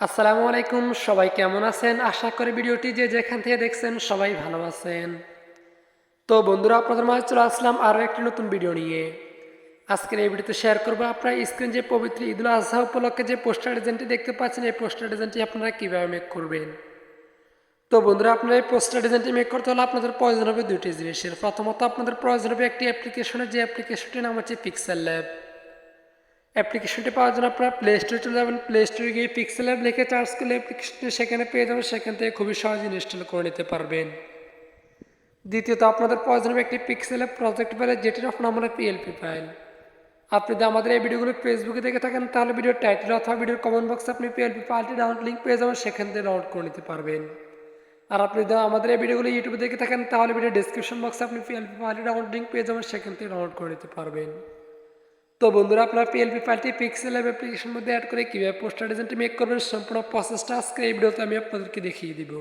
আসসালামু আলাইকুম, সবাই কেমন আছেন? আশা করি ভিডিওটি যে যেখান থেকে দেখছেন সবাই ভালো আছেন। তো বন্ধুরা আপনাদের মাঝে চলে আসলাম আরও একটি নতুন ভিডিও নিয়ে। আজকের এই ভিডিওতে শেয়ার করব আপনারা স্ক্রিন যে পবিত্র ঈদুল আজহা উপলক্ষে যে পোস্টার ডিজাইনটি দেখতে পাচ্ছেন, এই পোস্টার ডিজাইনটি আপনারা কীভাবে মেক করবেন? তো বন্ধুরা, আপনারা এই পোস্টার ডিজাইনটি মেক করতে হলে আপনাদের প্রয়োজন হবে দুটি জিনিসের। প্রথমত, আপনাদের প্রয়োজন হবে একটি অ্যাপ্লিকেশনের যে অ্যাপ্লিকেশনটির নাম হচ্ছে পিক্সেল ল্যাব অ্যাপ্লিকেশনটি পাওয়ার জন্য আপনারা প্লে স্টোরে চলে যাবেন। প্লে স্টোরে গিয়ে পিক্সেল অ্যাপ লিখে চার্জ করলে অ্যাপ্লিকেশনটি সেখানে পেয়ে যাবেন। সেখান থেকে খুবই সহজে ইনস্টল করে নিতে পারবেন। দ্বিতীয়ত, আপনাদের প্রয়োজন হবে একটি পিক্সেল অ্যাপ প্রজেক্ট ফাইল যেটির আপনার আমরা পিএলপি ফাইল আপনি যদি আমাদের এই ভিডিওগুলো ফেসবুকে দেখে থাকেন, তাহলে ভিডিওর টাইটেল অথবা ভিডিওর কমেন্ট বক্সে আপনি পিএলপি ফাইলটি ডাউনলোড লিঙ্ক পেয়ে যাবেন। সেখান থেকে ডাউনলোড করে নিতে পারবেন। আর আপনি যদি আমাদের এই ভিডিওগুলো ইউটিউবে দেখে থাকেন, তাহলে ভিডিও ডিসক্রিপশন বক্সে আপনি পিএলপি ফাইলটি ডাউনলোড লিঙ্ক পেয়ে যাবেন। সেখান থেকে ডাউনলোড করে নিতে পারবেন। তো বন্ধুরা, আপনার পিএলপি ফাইলটি পিক্সেল অ্যাপ অ্যাপ্লিকেশন মধ্যে অ্যাড করে কীভাবে পোস্টার ডিজাইনটি মেক করবেন সম্পূর্ণ প্রসেসটা আজকে এই ভিডিওতে আমি আপনাদেরকে দেখিয়ে দিব।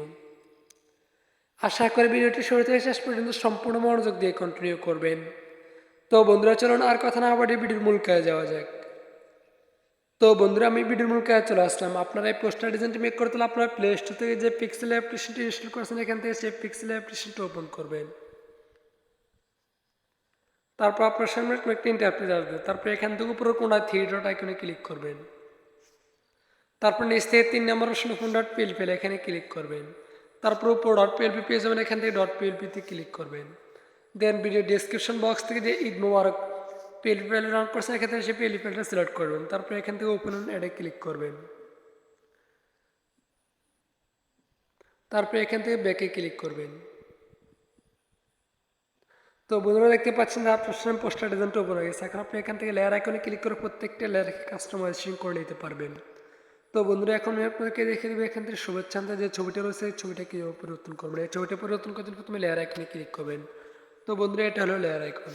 আশা করি ভিডিওটি শুরু থেকে শেষ পর্যন্ত সম্পূর্ণ মনোযোগ দিয়ে কন্টিনিউ করবেন। তো বন্ধুরা, চলুন আর কথা না আবার ভিডিওর মূল কাজে যাওয়া যাক। তো বন্ধুরা, আমি ভিডিওর মূল কাজে চলে আসলাম। আপনারা এই পোস্টার ডিজাইনটি মেক করতে হলে আপনারা প্লে স্টোর থেকে যে পিক্সেল অ্যাপ্লিকেশনটি ইনস্টল করেছেন, এখান থেকে সেই পিক্সেল অ্যাপ্লিকেশনটি ওপেন করবেন। তারপর আপনার সামনে একটা ইন্টারপ্রেজ আসবে, তারপর এখান থেকে উপরে কোনায় ডট আইকনে ক্লিক করবেন। তারপর নিচ থেকে তিন নম্বর অপশন ফোন ডট পিএলপি এখানে ক্লিক করবেন। তারপর উপর ডট পিএলপি পেয়ে যাবেন, এখান থেকে ডট পিএলপিতে ক্লিক করবেন। দেন ভিডিও ডিসক্রিপশন বক্স থেকে যে ঈদ মোবারক পিএলপি ফাইল রান করছেন এখান থেকে সেই পিএলপি ফাইলটা সিলেক্ট করবেন। তারপর এখান থেকে ওপেন অ্যাডে ক্লিক করবেন। তারপর এখান থেকে ব্যাকে ক্লিক করবেন। তো বন্ধুরা দেখতে পাচ্ছেন যে আপনার পোস্টার ডিজাইনটা ওপেন হয়ে গেছে। এখন আপনি এখান থেকে লেয়ার আইকনে ক্লিক করে প্রত্যেকটা লেয়ারকে কাস্টমাইজেশন করে নিতে পারবেন। তো বন্ধুরা এখন আমি আপনাদেরকে দেখে দেবো এখান থেকে শুভেচ্ছান্তে যে ছবিটা রয়েছে, এই ছবিটা কীভাবে পরিবর্তন করবেন? এই ছবিটা পরিবর্তন করতে প্রথমে লেয়ার আইকনে ক্লিক করবেন। তো বন্ধুরা, এটা হলো লেয়ার আইকন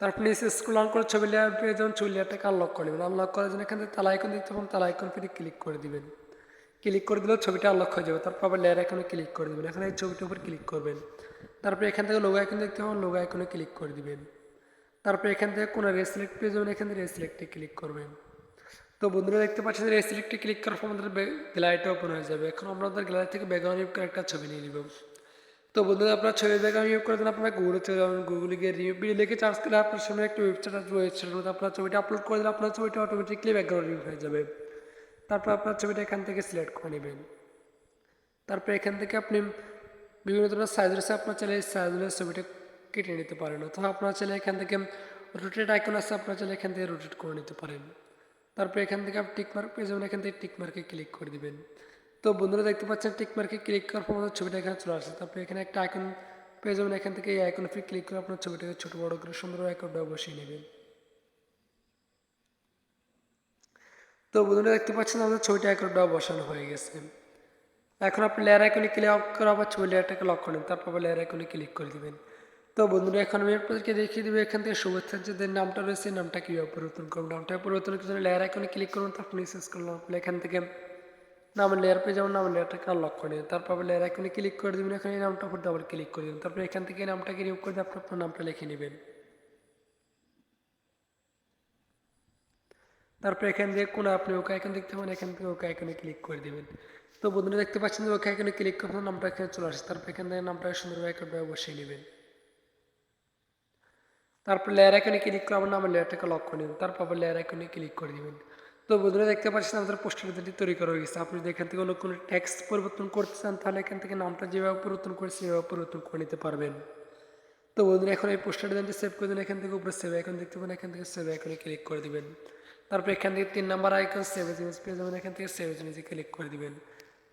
তারপর নিচে স্ক্রল অন করে ছবি লেয়ার পেয়ে যাবেন, ছবি লেয়ারটাকে আনলক করে নেবেন। আনলক করার জন্য এখান থেকে তালা আইকন দেখতে পাবেন তালা আইকন ফিরে ক্লিক করে দিবেন। ক্লিক করে দিলেও ছবিটা আনলক হয়ে যাবে। তারপর আবার লেয়ার আইকনে ক্লিক করে দেবেন। এখন এই ছবিটার উপর ক্লিক করবেন। তারপরে এখান থেকে লোগো আইকন দেখতে পাবেন লোগো আইকনে ক্লিক করে দিবেন। তারপরে এখান থেকে কোনো রেসিলেক্ট পেয়ে যাবেন, এখান থেকে রেসিলেক্টে ক্লিক করবেন। তো বন্ধুরা দেখতে পাচ্ছেন রেসিলেক্টে ক্লিক করার পর আমাদের গ্যালারিটা ওপেন হয়ে যাবে। এখন আমরা আমাদের গ্যালারি থেকে ব্যাকগ্রাউন্ড ইউজ করে একটা ছবি নিয়ে নিব। তো বন্ধুরা আপনার ছবি ব্যাকগ্রাউন্ড ইউজ করে দেন আপনার গুগলে চলে যাবেন গুগলে গিয়ে রিভিউ ভিডিও লিখে চার্জ করে আপনার সামনে একটা ওয়েবসাইট আসবে ওয়েবসাইটের মধ্যে আপনার ছবিটা আপলোড করে দিলে আপনার ছবিটা অটোমেটিকলি ব্যাকগ্রাউন্ড ইউজ হয়ে যাবে। তারপর আপনার ছবিটা এখান থেকে সিলেক্ট করে নেবেন। তারপর এখান থেকে আপনি বিভিন্ন ধরনের সাইজ রয়েছে, আপনার চাইলে এই সাইজগুলোর ছবিটা কেটে নিতে পারেন অথবা আপনার চাইলে এখান থেকে রোটেট আইকন আছে, আপনার চাইলে এখান থেকে রোটেট করে নিতে পারেন। তারপর এখান থেকে আপনি টিকমার্ক পেয়ে যাবেন, এখান থেকে টিকমার্কে ক্লিক করে দিবেন। তো বন্ধুরা দেখতে পাচ্ছেন টিকমার্কে ক্লিক করার পর আমাদের ছবিটা এখানে চলে আসছে। তারপর এখানে একটা আইকন পেয়ে যাবেন, এখান থেকে এই আইকনে ফির ক্লিক করে আপনার ছবিটাকে ছোটো, বড়ো করে সুন্দর আইকনটা বসিয়ে নেবেন। তো বন্ধুরা দেখতে পাচ্ছেন, আমাদের ছবিটা আইকনটা বসানো হয়ে গেছে। এখন আপনি লেয়ার আইকনে ক্লিক করে আবার ছবি লেয়ারটাকে লক করেন, তারপর লেয়ার আইকনে ক্লিক করে দেবেন। তো বন্ধুরা, এখন আমি আপনাদেরকে দেখিয়ে দেবো এখান থেকে শুভেচ্ছার যে নামটা রয়েছে, নামটা কীভাবে পরিবর্তন করুন নামটা পরিবর্তন জন্য লেয়ার আইকনে ক্লিক করুন, তারপর নিচে করলাম আপনি এখান থেকে নামের লেয়ার পেয়ে যাবেন, নামের লেয়ারটাকে লক করে নেবেন তারপর লেয়ার আইকনে ক্লিক করে দেবেন, এখানে নামটা উপর আবার ক্লিক করে দেবেন। তারপর এখান থেকে নামটাকে রিমুভ করে দিয়ে আপনি আপনার নামটা লিখে নেবেন। তারপর এখান থেকে কোনো আপনি ওকে আইকন দেখতে পাবেন, এখান থেকে ওকে আইকনে ক্লিক করে দেবেন। তো বন্ধুরা দেখতে পাচ্ছেন যে ওকে এখানে ক্লিক করে নামটা এখানে চলে আসে তারপর এখান থেকে নামটা সুন্দরভাবে আইকনটা বসিয়ে নেবেন। তারপর লেয়ার আইকনে ক্লিক করে আবার নামের লেয়ারটাকে লক করে নেবেন। তারপর আবার লেয়ার আইকনে ক্লিক করে দেবেন। তো বন্ধুরা দেখতে পাচ্ছেন আমাদের পোস্টার ডিজাইনটি তৈরি করা হয়ে গেছে আপনি যদি এখান থেকে অন্য কোনো ট্যাক্স পরিবর্তন করতে চান, তাহলে এখান থেকে নামটা যেভাবে পরিবর্তন করে সেভাবে পরিবর্তন করে নিতে পারবেন। তো বন্ধুরা এখন এই পোস্টার ডিজাইনটি সেভ করে দিন। এখান থেকে উপরে সেভ আইকন দেখতে পাবেন। এখান থেকে সেভ আইকনে ক্লিক করে দিবেন। তারপর এখান থেকে তিন নাম্বার আইকন সেভ জিনিস পেয়ে যাবেন। এখান থেকে সেভ জিনিসে ক্লিক করে দিবেন।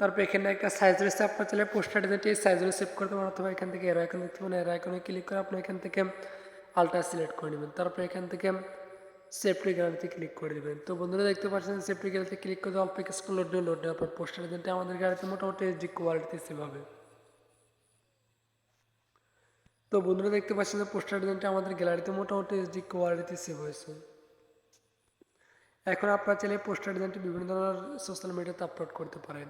তারপর এখানে একটা সাইজ রয়েছে, আপনার চাইলে পোস্টার ডিজাইনটি এই সাইজগুলো সেভ করতে পারেন অথবা এখান থেকে এর আইকন দেখতে পাবেন এর ক্লিক করে আপনি এখান থেকে আলটা সিলেক্ট করে নেবেন। তারপর এখান থেকে সেফটি গ্যালারিতে ক্লিক করে দেবেন তো বন্ধুরা দেখতে পাচ্ছেন সেফটি গ্যালারিতে ক্লিক করে অল্প কিছুক্ষণ লোড দিয়ে লোড দেওয়ার পর পোস্টার ডিজাইনটি আমাদের গাড়িতে মোটামুটি এইচডি কোয়ালিটিতে সেভ হবে। তো বন্ধুরা দেখতে পাচ্ছেন যে পোস্টার ডিজাইনটা আমাদের গ্যালারিতে মোটামুটি এইচডি কোয়ালিটিতে সেভ হয়েছে। এখন আপনারা চাইলে পোস্টার ডিজাইনটি বিভিন্ন ধরনের সোশ্যাল মিডিয়াতে আপলোড করতে পারেন।